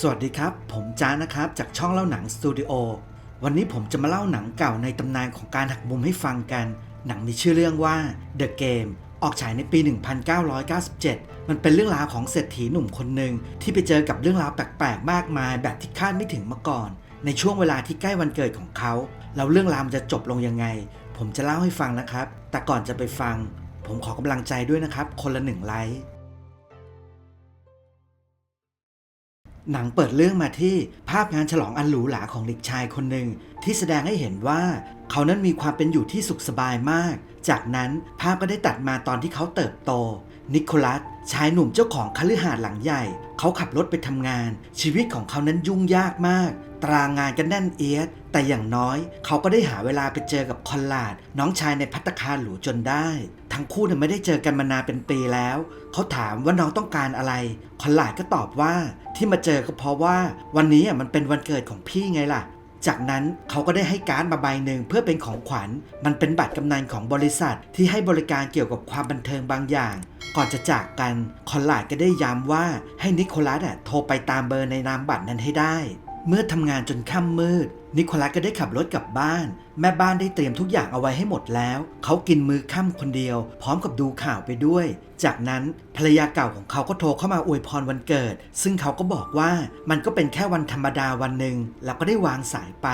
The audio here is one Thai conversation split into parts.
สวัสดีครับ ผมจ้านะครับ จากช่องเล่าหนังสตูดิโอ วันนี้ผมจะมาเล่าหนังเก่าในตำนานของการหักมุมให้ฟังกัน หนังมีชื่อเรื่องว่า The Game ออกฉายในปี 1997 มันเป็นเรื่องราวของเศรษฐีหนุ่มคนหนึ่งที่ไปเจอกับเรื่องราวแปลกๆ มากมาย แบบที่คาดไม่ถึงมาก่อน ในช่วงเวลาที่ใกล้วันเกิดของเขา แล้วเรื่องราวมันจะจบลงยังไง ผมจะเล่าให้ฟังนะครับ แต่ก่อนจะไปฟัง ผมขอกำลังใจด้วยนะครับ คนละหนึ่งไลค์ หนังเปิดเรื่องมาที่ภาพงานฉลองอันหรูหราของเด็กชายคนหนึ่งที่แสดงให้เห็นว่าเขานั้นมีความเป็นอยู่ที่สุขสบายมาก จากนั้นภาพก็ได้ตัดมาตอนที่เขาเติบโต นิโคลัสชายหนุ่มเจ้าของคฤหาสน์หลังใหญ่ เขาขับรถไปทำงาน ชีวิตของเขานั้นยุ่งยากมาก ตารางงานก็แน่นเอียด แต่อย่างน้อย เขาก็ได้หาเวลาไปเจอกับคอนลาด น้องชายในพัตคาหรูจนได้ ทั้งคู่เนี่ยไม่ได้เจอกันมานานเป็นปีแล้ว เขาถามว่าน้องต้องการอะไร คอนลาดก็ตอบว่าที่มาเจอก็เพราะว่าวันนี้อะมันเป็นวันเกิดของพี่ไงล่ะจากนั้นเขาก็ได้ให้การ์ดมาใบหนึ่งเพื่อเป็นของขวัญ มันเป็นบัตรกำนันของบริษัทที่ให้บริการเกี่ยวกับความบันเทิงบางอย่าง ก่อนจะจากกัน คอนลาดก็ได้ย้ำว่าให้นิโคลัสอะโทรไปตามเบอร์ในนามบัตรนั้นให้ได้ เมื่อทำงานจนค่ำมืด นิโคลัสก็ได้ขับรถกลับบ้าน แม่บ้านได้เตรียมทุกอย่างเอาไว้ให้หมดแล้ว เขากินมือค่ำคนเดียว พร้อมกับดูข่าวไปด้วย จากนั้นภรรยาเก่าของเขาก็โทรเข้ามาอวยพรวันเกิด ซึ่งเขาก็บอกว่ามันก็เป็นแค่วันธรรมดาวันหนึ่งแล้วก็ได้วางสายไป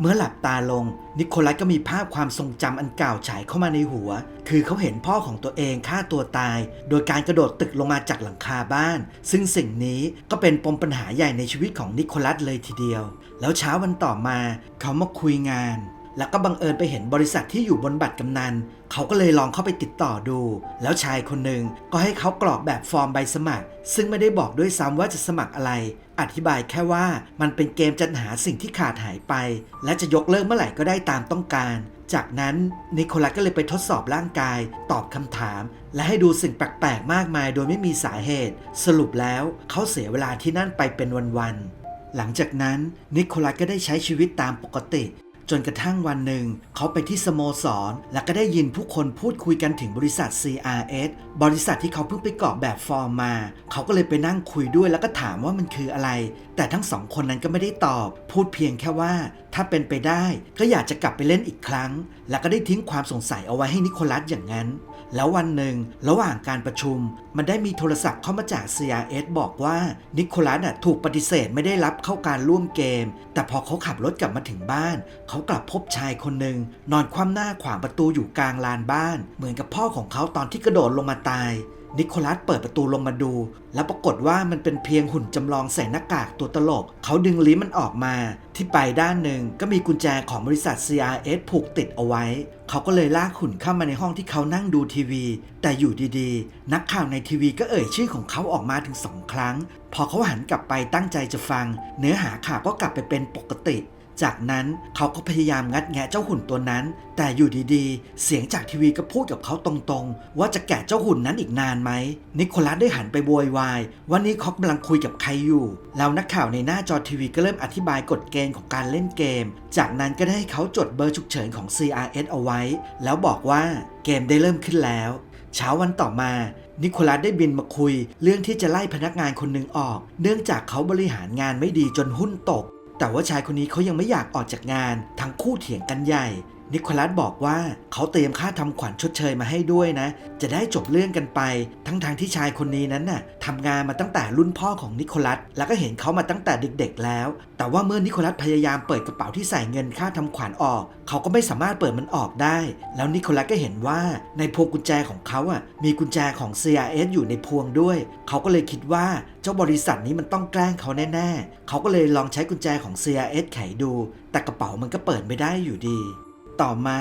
เมื่อหลับตาลง นิโคลัสก็มีภาพความทรงจำอันเก่าฉายเข้ามาในหัว คือเขาเห็นพ่อของตัวเองฆ่าตัวตาย โดยการกระโดดตึกลงมาจากหลังคาบ้าน ซึ่งสิ่งนี้ก็เป็นปมปัญหาใหญ่ในชีวิตของนิโคลัสเลยทีเดียว แล้วเช้าวันต่อมาเขามาคุยงาน แล้วก็บังเอิญไปเห็นบริษัทที่อยู่บนบัตรกำนัน เขาก็เลยลองเข้าไปติดต่อดู แล้วชายคนหนึ่งก็ให้เขากรอกแบบฟอร์มใบสมัคร ซึ่งไม่ได้บอกด้วยซ้ำว่าจะสมัครอะไร อธิบายแค่ว่ามันเป็นเกมจัดหาสิ่งที่ขาดหายไป และจะยกเลิกเมื่อไหร่ก็ได้ตามต้องการ จากนั้นนิโคลัสก็เลยไปทดสอบร่างกาย ตอบคำถาม และให้ดูสิ่งแปลกๆมากมาย โดยไม่มีสาเหตุ สรุปแล้วเขาเสียเวลาที่นั่นไปเป็นวันๆ หลังจากนั้นนิโคลัสก็ได้ใช้ชีวิตตามปกติ จนกระทั่งวันหนึ่ง เขาไปที่สโมสร และก็ได้ยินผู้คนพูดคุยกันถึงบริษัท CRS บริษัทที่เขาเพิ่งไปกรอกแบบฟอร์มมา เขาก็เลยไปนั่งคุยด้วยแล้วก็ถามว่ามันคืออะไร แต่ทั้งสองคนนั้นก็ไม่ได้ตอบ พูดเพียงแค่ว่า ถ้าเป็นไปได้ ก็อยากจะกลับไปเล่นอีกครั้ง แล้วก็ได้ทิ้งความสงสัยเอาไว้ให้นิโคลัสอย่างนั้น แล้ววันหนึ่ง ระหว่างการประชุม มันได้มีโทรศัพท์เข้ามาจาก CRS บอกว่า นิโคลัสถูกปฏิเสธไม่ได้รับเข้าการร่วมเกม แต่พอเขาขับรถกลับมาถึงบ้าน เขากลับพบชายคนหนึ่งนอนคว่ำหน้าขวางประตูอยู่กลางลานบ้าน เหมือนกับพ่อของเขาตอนที่กระโดดลงมาตาย นิโคลัสเปิดประตูลงมาดู แล้วปรากฏว่ามันเป็นเพียงหุ่นจำลองใส่หน้ากากตัวตลก เขาดึงลิ้นมันออกมา ที่ปลายด้านหนึ่งก็มีกุญแจของบริษัท CRS ผูกติดเอาไว้ เขาก็เลยลากหุ่นเข้ามาในห้องที่เขานั่งดูทีวี แต่อยู่ดีๆ นักข่าวในทีวีก็เอ่ยชื่อของเขาออกมาถึงสองครั้ง พอเขาหันกลับไปตั้งใจจะฟัง เนื้อหาข่าวก็กลับไปเป็นปกติ จากนั้นเขาก็พยายามงัดแงะเจ้าหุ่นตัวนั้น แต่อยู่ดีๆ เสียงจากทีวีก็พูดกับเขาตรงๆ ว่าจะแกะเจ้าหุ่นนั้นอีกนานไหม นิโคลัสได้หันไปโวยวายว่านี่เขากำลังคุยกับใครอยู่ แล้วนักข่าวในหน้าจอทีวีก็เริ่มอธิบายกฎเกณฑ์ของการเล่นเกม จากนั้นก็ได้ให้เขาจดเบอร์ฉุกเฉินของ CRS เอาไว้ แล้วบอกว่าเกมได้เริ่มขึ้นแล้ว เช้าวันต่อมานิโคลัสได้บินมาคุย เรื่องที่จะไล่พนักงานคนหนึ่งออก เนื่องจากเขาบริหารงานไม่ดีจนหุ้นตก แต่ว่าชายคนนี้เขายังไม่อยากออกจากงาน ทั้งคู่เถียงกันใหญ่ นิโคลัสบอกว่าเขาเตรียมค่าทำขวัญชดเชยมาให้ด้วยนะ จะได้จบเรื่องกันไป ทั้งทางที่ชายคนนี้นั้นน่ะทำงานมาตั้งแต่รุ่นพ่อของนิโคลัส แล้วก็เห็นเขามาตั้งแต่เด็กๆแล้ว แต่ว่าเมื่อนิโคลัสพยายามเปิดกระเป๋าที่ใส่เงินค่าทำขวัญออก เขาก็ไม่สามารถเปิดมันออกได้ แล้วนิโคลัสก็เห็นว่าในพวงกุญแจของเขาอะมีกุญแจของ CRS อยู่ในพวงด้วย เขาก็เลยคิดว่าเจ้าบริษัทนี้มันต้องแกล้งเขาแน่ๆ เขาก็เลยลองใช้กุญแจของ CRS ไขดู แต่กระเป๋ามันก็เปิดไม่ได้อยู่ดี ต่อมา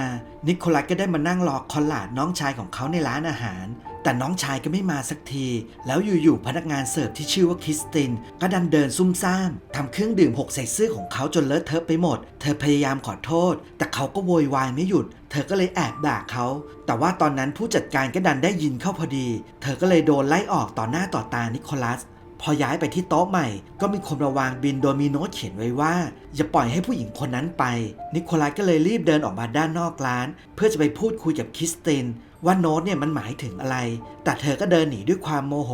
นิโคลัสก็ได้มานั่งรอคอนลาดน้องชายของเขาในร้านอาหาร แต่น้องชายก็ไม่มาสักที แล้วอยู่ๆพนักงานเสิร์ฟที่ชื่อว่าคริสติน ก็ดันเดินซุ่มซ่ามทำเครื่องดื่มหกใส่เสื้อของเขาจนเลอะเทอะไปหมด เธอพยายามขอโทษ แต่เขาก็โวยวายไม่หยุด เธอก็เลยแอบด่าเขา แต่ว่าตอนนั้นผู้จัดการก็ดันได้ยินเข้าพอดี เธอก็เลยโดนไล่ออกต่อหน้าต่อตานิโคลัส พอย้ายไปที่โต๊ะใหม่ ก็มีคนมาวางบินโดยมีโน้ตเขียนไว้ว่าอย่าปล่อยให้ผู้หญิงคนนั้นไป นิโคลัสก็เลยรีบเดินออกมาด้านนอกร้าน เพื่อจะไปพูดคุยกับคริสตินว่าโน้ตเนี่ยมันหมายถึงอะไร แต่เธอก็เดินหนีด้วยความโมโห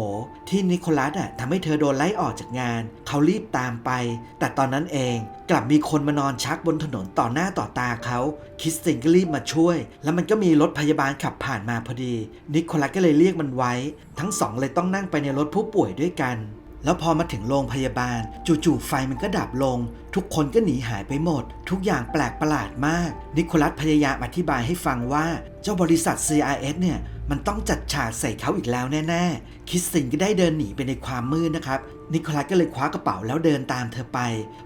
ที่นิโคลัสอะทำให้เธอโดนไล่ออกจากงาน เขารีบตามไป แต่ตอนนั้นเองกลับมีคนมานอนชักบนถนนต่อหน้าต่อตาเขาคริสตินก็รีบมาช่วย แล้วมันก็มีรถพยาบาลขับผ่านมาพอดี นิโคลัสก็เลยเรียกมันไว้ ทั้งสองเลยต้องนั่งไปในรถผู้ป่วยด้วยกัน แล้วพอมาถึงโรงพยาบาล จู่ๆไฟมันก็ดับลง ทุกคนก็หนีหายไปหมด ทุกอย่างแปลกประหลาดมาก นิโคลัสพยายามอธิบายให้ฟังว่าเจ้าบริษัท CRS เนี่ยมันต้องจัดฉากใส่เขาอีกแล้วแน่ๆ คิสตินก็ได้เดินหนีไปในความมืดนะครับ นิโคลัสก็เลยคว้ากระเป๋าแล้วเดินตามเธอไป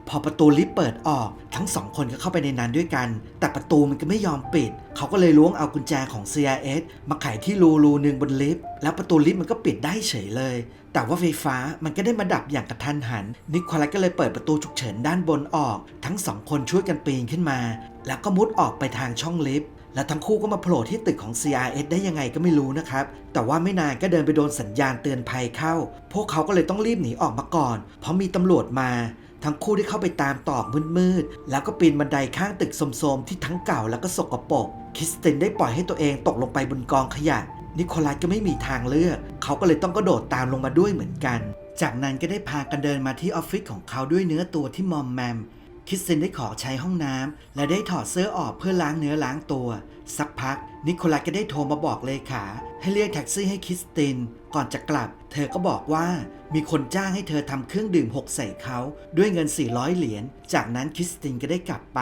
พอประตูลิฟต์เปิดออก ทั้งสองคนก็เข้าไปในนั้นด้วยกัน แต่ประตูมันก็ไม่ยอมปิด เขาก็เลยล้วงเอากุญแจของ CRS มาไขที่รูรูหนึ่งบนลิฟต์ แล้วประตูลิฟต์มันก็ปิดได้เฉยเลย แต่ว่าไฟฟ้ามันก็ได้มาดับอย่างกระทันหัน นิโคลัสก็เลยเปิดประตูฉุกเฉินด้านบนออก ทั้งสองคนช่วยกันปีนขึ้นมา แล้วก็มุดออกไปทางช่องลิฟต์แล้วทั้งคู่ก็มาโผล่ที่ตึกของ CRS ได้ยังไงก็ไม่รู้นะครับ แต่ว่าไม่นานก็เดินไปโดนสัญญาณเตือนภัยเข้า พวกเขาก็เลยต้องรีบหนีออกมาก่อน เพราะมีตำรวจมา ทั้งคู่ได้เข้าไปตามตอกมืดๆ แล้วก็ปีนบันไดข้างตึกโสมๆที่ทั้งเก่าแล้วก็สกปรก คริสตินได้ปล่อยให้ตัวเองตกลงไปบนกองขยะ นิโคลัสก็ไม่มีทางเลือก เขาก็เลยต้องกระโดดตามลงมาด้วยเหมือนกัน จากนั้นก็ได้พากันเดินมาที่ออฟฟิศของเขาด้วยเนื้อตัวที่มอมแมม คิสตินได้ขอใช้ห้องน้ำและได้ถอดเสื้อออกเพื่อล้างเนื้อล้างตัว สักพัก นิโคลัสก็ได้โทรมาบอกเลขาให้เรียกแท็กซี่ให้คิสติน ก่อนจะกลับ เธอก็บอกว่ามีคนจ้างให้เธอทำเครื่องดื่มหกใส่เขาด้วยเงิน 400 เหรียญ จากนั้นคิสตินก็ได้กลับไป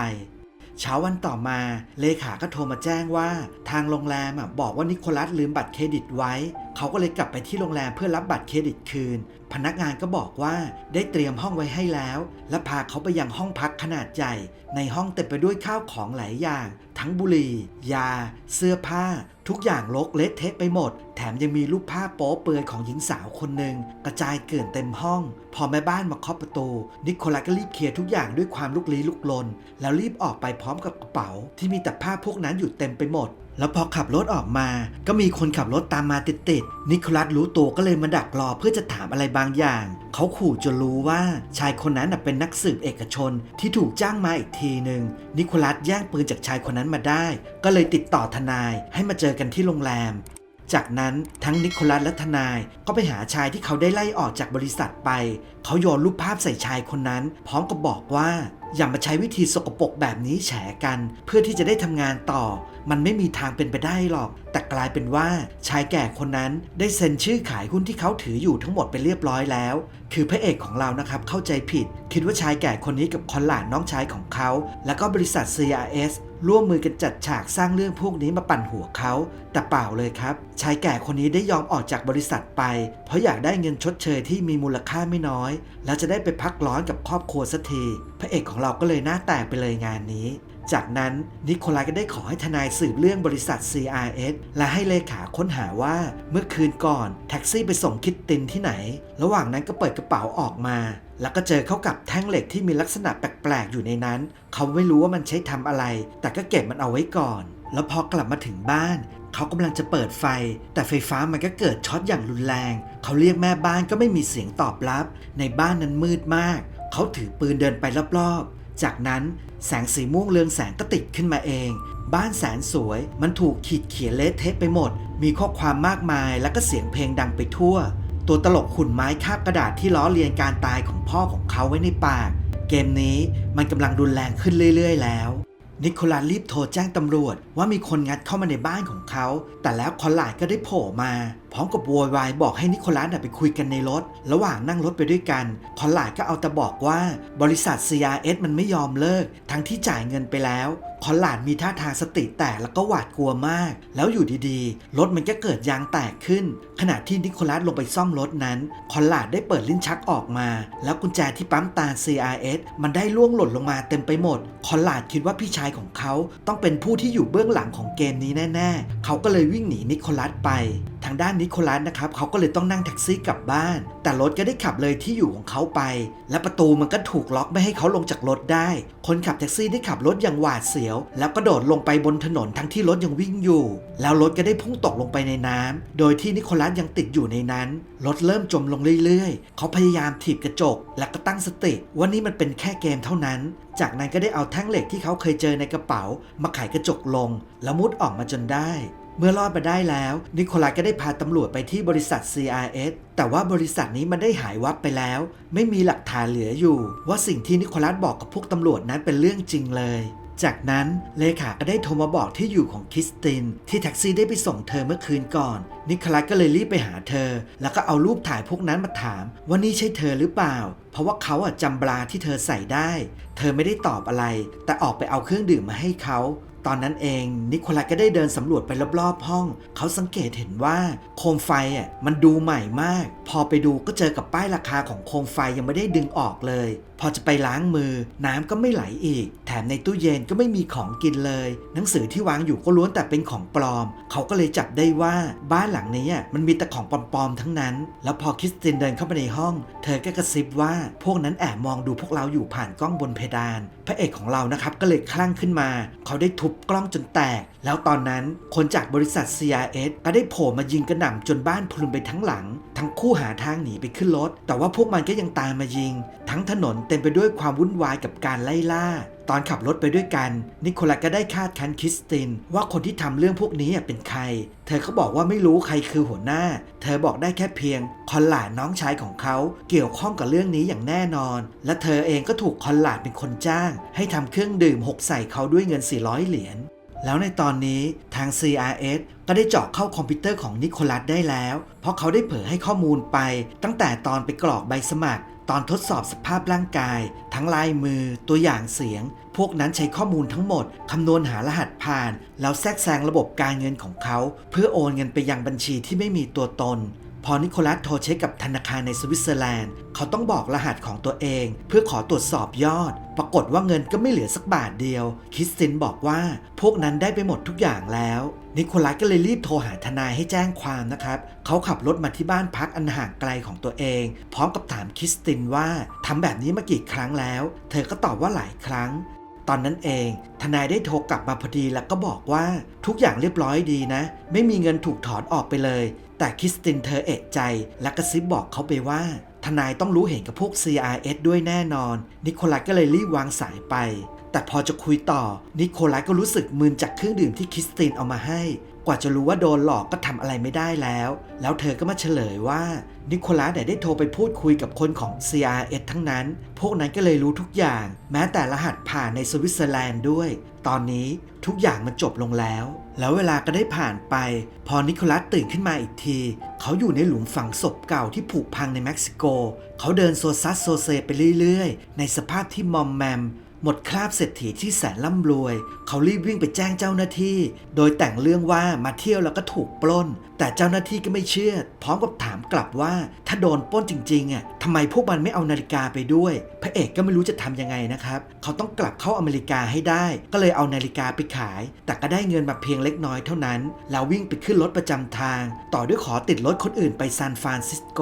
เช้าวันต่อมาเลขาก็โทรมาแจ้งว่า ทางโรงแรมบอกว่านิโคลัสลืมบัตรเครดิตไว้ เขาก็เลยกลับไปที่โรงแรมเพื่อรับบัตรเครดิตคืน พนักงานก็บอกว่าได้เตรียมห้องไว้ให้แล้ว และพาเขาไปยังห้องพักขนาดใหญ่ ในห้องเต็มไปด้วยข้าวของหลายอย่าง ทั้งบุหรี่ ยา เสื้อผ้า ทุกอย่างรกเละเทะไปหมด แถมยังมีรูปภาพโป๊เปือยของหญิงสาวคนหนึ่งกระจายเกลื่อนเต็มห้อง พอแม่บ้านมาเคาะประตู นิโคลัสก็รีบเคลียร์ทุกอย่างด้วยความลุกลี้ลุกลน แล้วรีบออกไปพร้อมกับกระเป๋า ที่มีแต่ภาพพวกนั้นอยู่เต็มไปหมด แล้วพอขับรถออกมา ก็มีคนขับรถตามมาติดๆนิโคลัสรู้ตัวก็เลยมาดักรอเพื่อจะถามอะไรบางอย่าง เขาขู่จนรู้ว่าชายคนนั้นเป็นนักสืบเอกชนที่ถูกจ้างมาอีกทีหนึ่งนิโคลัสแย่งปืนจากชายคนนั้นมาได้ ก็เลยติดต่อทนายให้มาเจอกันที่โรงแรมจากนั้นทั้งนิโคลัสและทนายก็ไปหาชายที่เขาได้ไล่ออกจากบริษัทไป เขาโยนรูปภาพใส่ชายคนนั้น พร้อมกับบอกว่า อย่ามาใช้วิธีสกปรกแบบนี้แฉกัน เพื่อที่จะได้ทำงานต่อ มันไม่มีทางเป็นไปได้หรอก แต่กลายเป็นว่าชายแก่คนนั้นได้เซ็นชื่อขายหุ้นที่เขาถืออยู่ทั้งหมดไปเรียบร้อยแล้ว คือพระเอกของเรานะครับเข้าใจผิด คิดว่าชายแก่คนนี้กับคอนหลานน้องชายของเขา แล้วก็บริษัท CRS ร่วมมือกันจัดฉากสร้างเรื่องพวกนี้มาปั่นหัวเขา แต่เปล่าเลยครับ ชายแก่คนนี้ได้ยอมออกจากบริษัทไป เพราะอยากได้เงินชดเชยที่มีมูลค่าไม่น้อย แล้วจะได้ไปพักร้อนกับครอบครัวสักที พระเอกของเราก็เลยหน้าแตกไปเลยงานนี้ จากนั้นนิโคลายก็ได้ขอให้ทนายสืบเรื่องบริษัท CRS และให้เลขาค้นหาว่าเมื่อคืนก่อนแท็กซี่ไปส่งคิดตินที่ไหน ระหว่างนั้นก็เปิดกระเป๋าออกมา แล้วก็เจอเข้ากับแท่งเหล็กที่มีลักษณะแปลกๆอยู่ในนั้น เขาไม่รู้ว่ามันใช้ทำอะไร แต่ก็เก็บมันเอาไว้ก่อน แล้วพอกลับมาถึงบ้านเขากำลังจะเปิดไฟ แต่ไฟฟ้ามันก็เกิดช็อตอย่างรุนแรง เขาเรียกแม่บ้านก็ไม่มีเสียงตอบรับ ในบ้านนั้นมืดมาก เขาถือปืนเดินไปรอบๆ จากนั้น แสงสีม่วงเรืองแสงก็ติดขึ้นมาเอง บ้านแสนสวย มันถูกขีดเขียนเละเทะไปหมด มีข้อความมากมายแล้วก็เสียงเพลงดังไปทั่ว ตัวตลกขุนไม้คาบกระดาษที่ล้อเลียนการตายของพ่อของเขาไว้ในปาก เกมนี้มันกำลังรุนแรงขึ้นเรื่อย ๆ แล้วนิโคลัสรีบโทรแจ้งตำรวจว่ามีคนงัดเข้ามาในบ้านของเขา แต่แล้วคอนหลาดก็ได้โผล่มา พร้อมกับโวยวายบอกให้นิโคลัสไปคุยกันในรถ ระหว่างนั่งรถไปด้วยกัน คอนหลาดก็เอาแต่บอกว่าบริษัท CRS มันไม่ยอมเลิก ทั้งที่จ่ายเงินไปแล้ว คอนหลาดมีท่าทางสติแตกแล้วก็หวาดกลัวมาก แล้วอยู่ดีๆ รถมันก็เกิดยางแตกขึ้น ขณะที่นิโคลัสลงไปซ่อมรถนั้น คอนหลาดได้เปิดลิ้นชักออกมา แล้วกุญแจที่ปั๊มตา CRS มันได้ล่วงหล่นลงมาเต็มไปหมด คอนหลาดคิดว่าพี่ชายของเขาต้องเป็นผู้ที่อยู่เบื้องหลังของเกมนี้แน่ ๆ เขาก็เลยวิ่งหนีนิโคลัสไปางด้านนิโคลัสนะครับเขาก็เลยต้องนั่งแท็กซี่กลับบ้าน แต่รถก็ได้ขับเลยที่อยู่ของเขาไป และประตูมันก็ถูกล็อกไม่ให้เขาลงจากรถได้ คนขับแท็กซี่ได้ขับรถอย่างหวาดเสียว แล้วก็โดดลงไปบนถนนทั้งที่รถยังวิ่งอยู่ แล้วรถก็ได้พุ่งตกลงไปในน้ำโดยที่นิโคลัสยังติดอยู่ในนั้นรถเริ่มจมลงเรื่อยๆ เขาพยายามถีบกระจก แล้วก็ตั้งสติว่านี่มันเป็นแค่เกมเท่านั้น จากนั้นก็ได้เอาแท่งเหล็กที่เขาเคยเจอในกระเป๋า มาไขกระจกลง แล้วมุดออกมาจนได้ เมื่อรอดมาได้แล้ว นิโคลัสก็ได้พาตำรวจไปที่บริษัท CRS แต่ว่าบริษัทนี้มันได้หายวับไปแล้ว ไม่มีหลักฐานเหลืออยู่ ว่าสิ่งที่นิโคลัสบอกกับพวกตำรวจนั้นเป็นเรื่องจริงเลย จากนั้นเลขาก็ได้โทรมาบอกที่อยู่ของคริสติน ที่แท็กซี่ได้ไปส่งเธอเมื่อคืนก่อน นิโคลัสก็เลยรีบไปหาเธอ แล้วก็เอารูปถ่ายพวกนั้นมาถามว่านี่ใช่เธอหรือเปล่า เพราะว่าเขาอะจำบราที่เธอใส่ได้ เธอไม่ได้ตอบอะไร แต่ออกไปเอาเครื่องดื่มมาให้เขา ตอนนั้นเองนิโคลัสก็ได้เดินสำรวจไปรอบๆห้อง เขาสังเกตเห็นว่าโคมไฟอะมันดูใหม่มาก พอไปดูก็เจอกับป้ายราคาของโคมไฟยังไม่ได้ดึงออกเลย พอจะไปล้างมือ น้ำก็ไม่ไหลอีก แถมในตู้เย็นก็ไม่มีของกินเลย หนังสือที่วางอยู่ก็ล้วนแต่เป็นของปลอม เขาก็เลยจับได้ว่าบ้านหลังนี้อะมันมีแต่ของปลอมๆทั้งนั้น แล้วพอคริสตินเดินเข้าไปในห้อง เธอก็กระซิบว่าพวกนั้นแอบมองดูพวกเราอยู่ผ่านกล้องบนเพดาน พระเอกของเรานะครับก็เลยคลั่งขึ้นมา เขาได้ทุบกล้องจนแตกแล้วตอนนั้นคนจากบริษัท CRS ก็ได้โผล่มายิงกระหน่ำจนบ้านพลุนไปทั้งหลัง ทั้งคู่หาทางหนีไปขึ้นรถ แต่ว่าพวกมันก็ยังตามมายิง ทั้งถนนเต็มไปด้วยความวุ่นวายกับการไล่ล่า ตอนขับรถไปด้วยกัน นิโคลัสก็ได้คาดคันคริสติน ว่าคนที่ทำเรื่องพวกนี้เป็นใคร เธอก็บอกว่าไม่รู้ใครคือหัวหน้า เธอบอกได้แค่เพียง คอนหลาดน้องชายของเขาเกี่ยวข้องกับเรื่องนี้อย่างแน่นอน และเธอเองก็ถูกคอนหลาดเป็นคนจ้าง ให้ทำเครื่องดื่มหกใส่เขาด้วยเงิน 400 เหรียญ แล้วในตอนนี้ทาง CRS ก็ได้เจาะเข้าคอมพิวเตอร์ของนิโคลัสได้แล้ว เพราะเขาได้เผยให้ข้อมูลไป ตั้งแต่ตอนไปกรอกใบสมัคร ตอนทดสอบสภาพร่างกาย ทั้งลายมือ ตัวอย่างเสียง พวกนั้นใช้ข้อมูลทั้งหมด คำนวณหารหัสผ่าน แล้วแทรกแซงระบบการเงินของเขา เพื่อโอนเงินไปยังบัญชีที่ไม่มีตัวตน พอนิโคลัสโทรเช็คกับธนาคารในสวิตเซอร์แลนด์ เขาต้องบอกรหัสของตัวเอง เพื่อขอตรวจสอบยอด ปรากฏว่าเงินก็ไม่เหลือสักบาทเดียว คริสตินบอกว่าพวกนั้นได้ไปหมดทุกอย่างแล้ว นิโคลัสก็เลยรีบโทรหาทนายให้แจ้งความนะครับ เขาขับรถมาที่บ้านพักอันห่างไกลของตัวเอง พร้อมกับถามคริสตินว่าทำแบบนี้มากี่ครั้งแล้ว เธอก็ตอบว่าหลายครั้ง ตอนนั้นเอง ทนายได้โทรกลับมาพอดีแล้วก็บอกว่าทุกอย่างเรียบร้อยดีนะ ไม่มีเงินถูกถอนออกไปเลย แต่คริสตินเธอเอะใจ และกระซิบบอกเขาไปว่า ทนายต้องรู้เห็นกับพวก CRS ด้วยแน่นอน นิโคลัสก็เลยรีบวางสายไป แต่พอจะคุยต่อ นิโคลัสก็รู้สึกมึนจากเครื่องดื่มที่คริสตินเอามาให้ กว่าจะรู้ว่าโดนหลอกก็ทำอะไรไม่ได้แล้ว แล้วเธอก็มาเฉลยว่านิโคลัสเนี่ยได้โทรไปพูดคุยกับคนของ CRS ทั้งนั้น พวกนั้นก็เลยรู้ทุกอย่าง แม้แต่รหัสผ่านในสวิตเซอร์แลนด์ด้วย ตอนนี้ทุกอย่างมันจบลงแล้ว แล้วเวลาก็ได้ผ่านไป พอนิโคลัสตื่นขึ้นมาอีกที เขาอยู่ในหลุมฝังศพเก่าที่ผุพังในเม็กซิโก เขาเดินโซซัสโซเซไปเรื่อยๆ ในสภาพที่มอมแมม หมดคราบเศรษฐีที่แสนร่ำรวย เขารีบวิ่งไปแจ้งเจ้าหน้าที่ โดยแต่งเรื่องว่ามาเที่ยวแล้วก็ถูกปล้น แต่เจ้าหน้าที่ก็ไม่เชื่อ พร้อมกับถามกลับว่า ถ้าโดนป้นจริงๆอะทำไมพวกมันไม่เอานาฬิกาไปด้วย พระเอกก็ไม่รู้จะทำยังไงนะครับ เขาต้องกลับเข้าอเมริกาให้ได้ ก็เลยเอานาฬิกาไปขาย แต่ก็ได้เงินมาเพียงเล็กน้อยเท่านั้นแล้ววิ่งไปขึ้นรถประจำทาง ต่อด้วยขอติดรถคนอื่นไปซานฟรานซิสโก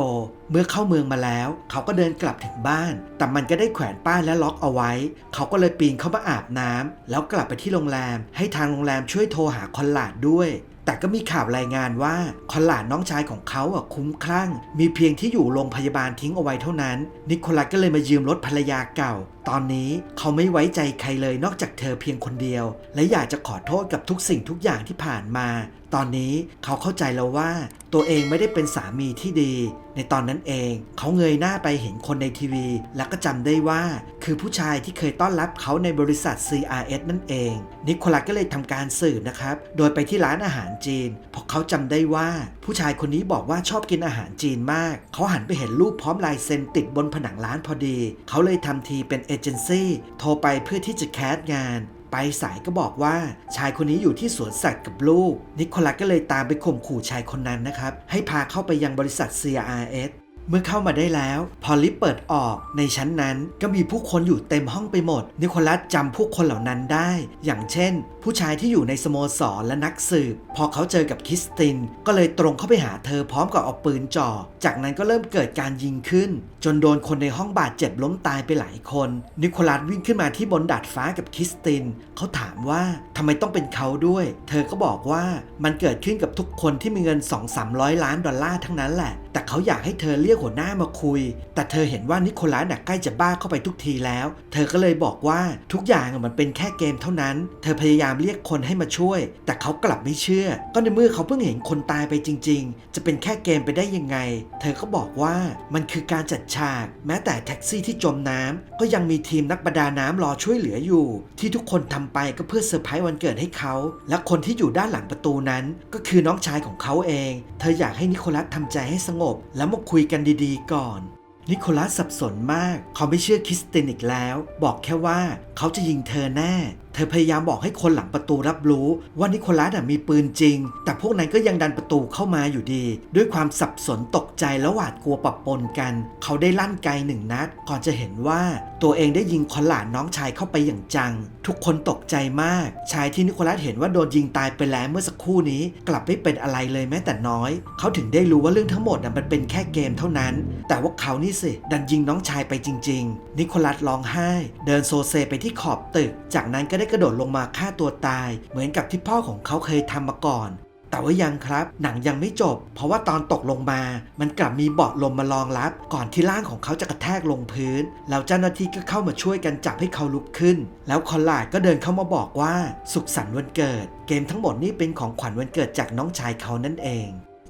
เมื่อเข้าเมืองมาแล้ว เขาก็เดินกลับถึงบ้าน แต่มันก็ได้แขวนป้ายและล็อกเอาไว้ เขาก็เลยปีนเข้ามาอาบน้ำแล้วกลับไปที่โรงแรม ให้ทางโรงแรมช่วยโทรหาคอนลาดด้วย แต่ก็มีข่าวรายงานว่าคอนหลานน้องชายของเขาอะคุ้มคลั่ง มีเพียงที่อยู่โรงพยาบาลทิ้งเอาไว้เท่านั้น นิโคลัสก็เลยมายืมรถภรรยาเก่า ตอนนี้เขาไม่ไว้ใจใครเลยนอกจากเธอเพียงคนเดียว และอยากจะขอโทษกับทุกสิ่งทุกอย่างที่ผ่านมา ตอนนี้เขาเข้าใจแล้วว่า ตัวเองไม่ได้เป็นสามีที่ดี ในตอนนั้นเอง เขาเงยหน้าไปเห็นคนในทีวี แล้วก็จำได้ว่า คือผู้ชายที่เคยต้อนรับเขาในบริษัท CRS นั่นเอง นิโคลัสก็เลยทำการสืบนะครับ โดยไปที่ร้านอาหารจีนเพราะเขาจำได้ว่า ผู้ชายคนนี้บอกว่าชอบกินอาหารจีนมาก เขาหันไปเห็นรูปพร้อมลายเซ็นติดบนผนังร้านพอดี เขาเลยทำทีเป็นเอเจนซี่โทรไปเพื่อที่จะแคสงาน ไปสายก็บอกว่าชายคนนี้อยู่ที่สวนสัตว์กับลูก นิโคลัสก็เลยตามไปข่มขู่ชายคนนั้นนะครับ ให้พาเข้าไปยังบริษัท CRS เมื่อเข้ามาได้แล้ว พอลิฟต์เปิดออกในชั้นนั้นก็มีผู้คนอยู่เต็มห้องไปหมด นิโคลัสจำผู้คนเหล่านั้นได้ อย่างเช่น ผู้ชายที่อยู่ในสโมสรและนักสืบ พอเขาเจอกับคริสติน ก็เลยตรงเข้าไปหาเธอพร้อมกับเอาปืนจ่อ จากนั้นก็เริ่มเกิดการยิงขึ้น จนโดนคนในห้องบาดเจ็บล้มตายไปหลายคน นิโคลัสวิ่งขึ้นมาที่บนดาดฟ้ากับคริสติน เขาถามว่าทำไมต้องเป็นเขาด้วย เธอก็บอกว่ามันเกิดขึ้นกับทุกคนที่มีเงิน 2-300 ล้านดอลลาร์ทั้งนั้นแหละ แต่เขาอยากให้เธอเรียกหัวหน้ามาคุย แต่เธอเห็นว่านิโคลัสน่ะใกล้จะบ้าเข้าไปทุกทีแล้ว เธอก็เลยบอกว่าทุกอย่างมันเป็นแค่เกมเท่านั้น เธอพยายามเรียกคนให้มาช่วย แต่เขากลับไม่เชื่อ ก็ในเมื่อเขาเพิ่งเห็นคนตายไปจริง ๆ จะเป็นแค่เกมไปได้ยังไง เธอก็บอกว่ามันคือการจัดฉาก แม้แต่แท็กซี่ที่จมน้ำก็ยังมีทีมนักประดาน้ำรอช่วยเหลืออยู่ ที่ทุกคนทำไปก็เพื่อเซอร์ไพรส์วันเกิดให้เขา และคนที่อยู่ด้านหลังประตูนั้น ก็คือน้องชายของเขาเอง เธออยากให้นิโคลัสทำใจให้สงบแล้วมาคุยกันดีๆ ก่อน นิโคลัสสับสนมาก เขาไม่เชื่อคริสตินอีกแล้ว บอกแค่ว่า เขาจะยิงเธอแน่ เธอพยายามบอกให้คนหลังประตูรับรู้ว่านิโคลัสน่ะมีปืนจริง แต่พวกนั้นก็ยังดันประตูเข้ามาอยู่ดี ด้วยความสับสนตกใจและหวาดกลัวปะปนกัน เขาได้ลั่นไกหนึ่งนัด ก่อนจะเห็นว่าตัวเองได้ยิงคอนหลานน้องชายเข้าไปอย่างจัง ทุกคนตกใจมาก ชายที่นิโคลัสเห็นว่าโดนยิงตายไปแล้วเมื่อสักครู่นี้ กลับไม่เป็นอะไรเลยแม้แต่น้อย เขาถึงได้รู้ว่าเรื่องทั้งหมดน่ะมันเป็นแค่เกมเท่านั้น แต่ว่าเขานี่สิดันยิงน้องชายไปจริง ๆ นิโคลัสร้องไห้ เดินโซเซไปที่ขอบตึก จากนั้นก็ได้กระโดดลงมาฆ่าตัวตาย เหมือนกับที่พ่อของเขาเคยทำมาก่อน แต่ว่ายังครับ หนังยังไม่จบ เพราะว่าตอนตกลงมา มันกลับมีเบาะลมมารองรับ ก่อนที่ร่างของเขาจะกระแทกลงพื้น แล้วเจ้าหน้าที่ก็เข้ามาช่วยกันจับให้เขาลุกขึ้น แล้วคอนลาดก็เดินเข้ามาบอกว่า สุขสันต์วันเกิด เกมทั้งหมดนี่เป็นของขวัญวันเกิดจากน้องชายเขานั่นเอง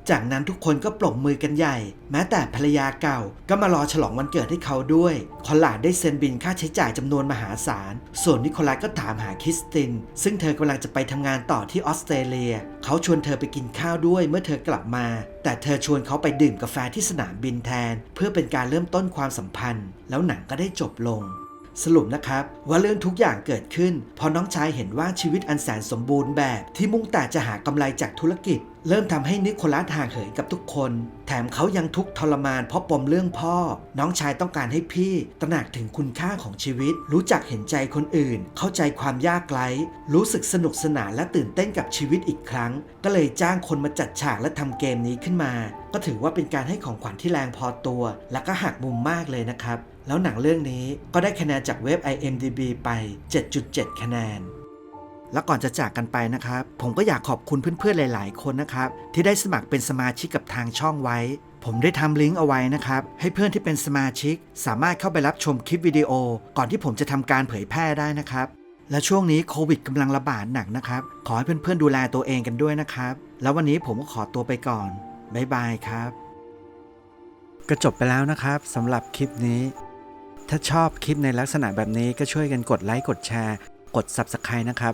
จากนั้นทุกคนก็ปรบมือกันใหญ่ แม้แต่ภรรยาเก่าก็มารอฉลองวันเกิดให้เขาด้วย คอนลาดได้เซ็นบินค่าใช้จ่ายจำนวนมหาศาล ส่วนนิโคลัสก็ถามหาคริสติน ซึ่งเธอกำลังจะไปทำงานต่อที่ออสเตรเลีย เขาชวนเธอไปกินข้าวด้วยเมื่อเธอกลับมา แต่เธอชวนเขาไปดื่มกาแฟที่สนามบินแทน เพื่อเป็นการเริ่มต้นความสัมพันธ์ แล้วหนังก็ได้จบลงสรุปนะครับว่าเรื่องทุกอย่างเกิดขึ้น พอน้องชายเห็นว่าชีวิตอันแสนสมบูรณ์แบบที่มุ่งแต่จะหากำไรจากธุรกิจ เริ่มทำให้นิโคลัสห่างเหินกับทุกคน แถมเขายังทุกข์ทรมานเพราะปมเรื่องพ่อ น้องชายต้องการให้พี่ ตระหนักถึงคุณค่าของชีวิต รู้จักเห็นใจคนอื่น เข้าใจความยากไร้ รู้สึกสนุกสนานและตื่นเต้นกับชีวิตอีกครั้ง ก็เลยจ้างคนมาจัดฉากและทำเกมนี้ขึ้นมา ก็ถือว่าเป็นการให้ของขวัญที่แรงพอตัว และก็หักมุมมากเลยนะครับ แล้วหนังเรื่องนี้ก็ได้คะแนนจากเว็บ IMDB ไป 7.7 คะแนน แล้วก่อนจะจากกันไปนะครับ ผมก็อยากขอบคุณเพื่อนๆ หลาย ๆ คนนะครับ ที่ได้สมัครเป็นสมาชิกกับทางช่องไว้ ผมได้ทำลิงก์เอาไว้นะครับ ให้เพื่อนที่เป็นสมาชิก สามารถเข้าไปรับชมคลิปวิดีโอ ก่อนที่ผมจะทำการเผยแพร่ได้นะครับ และช่วงนี้โควิดกำลังระบาดหนักนะครับ ขอให้เพื่อนๆ ดูแลตัวเองกันด้วยนะครับ แล้ววันนี้ผมก็ขอตัวไปก่อนบ๊ายบายครับก็จบไปแล้วนะครับสำหรับคลิปนี้ ถ้าชอบคลิปในลักษณะแบบนี้ก็ช่วยกันกดไลค์กดแชร์ กด Subscribe นะครับ